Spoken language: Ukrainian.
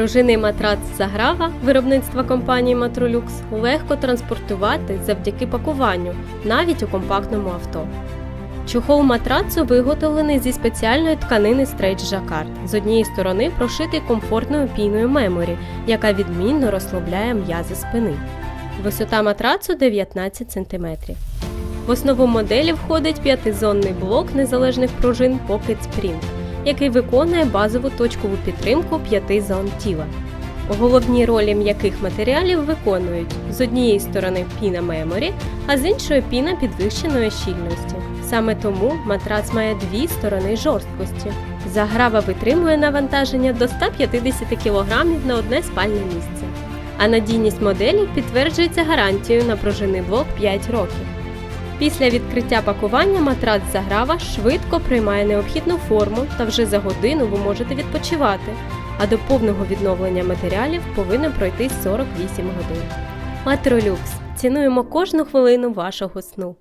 Пружинний матрац Заграва виробництва компанії Матролюкс легко транспортувати завдяки пакуванню, навіть у компактному авто. Чохол матрацу виготовлений зі спеціальної тканини стрейч жакард. З однієї сторони прошитий комфортною піною меморі, яка відмінно розслабляє м'язи спини. Висота матрацу 19 см. В основу моделі входить п'ятизонний блок незалежних пружин Pocket Spring, який виконує базову точкову підтримку п'яти зон тіла. Головні ролі м'яких матеріалів виконують з однієї сторони піна меморі, а з іншої піна підвищеної щільності. Саме тому матрац має дві сторони жорсткості. Заграва витримує навантаження до 150 кг на одне спальне місце. А надійність моделі підтверджується гарантією на пружинний блок 5 років. Після відкриття пакування матрац Заграва швидко приймає необхідну форму та вже за годину ви можете відпочивати, а до повного відновлення матеріалів повинно пройти 48 годин. Матролюкс. Цінуємо кожну хвилину вашого сну.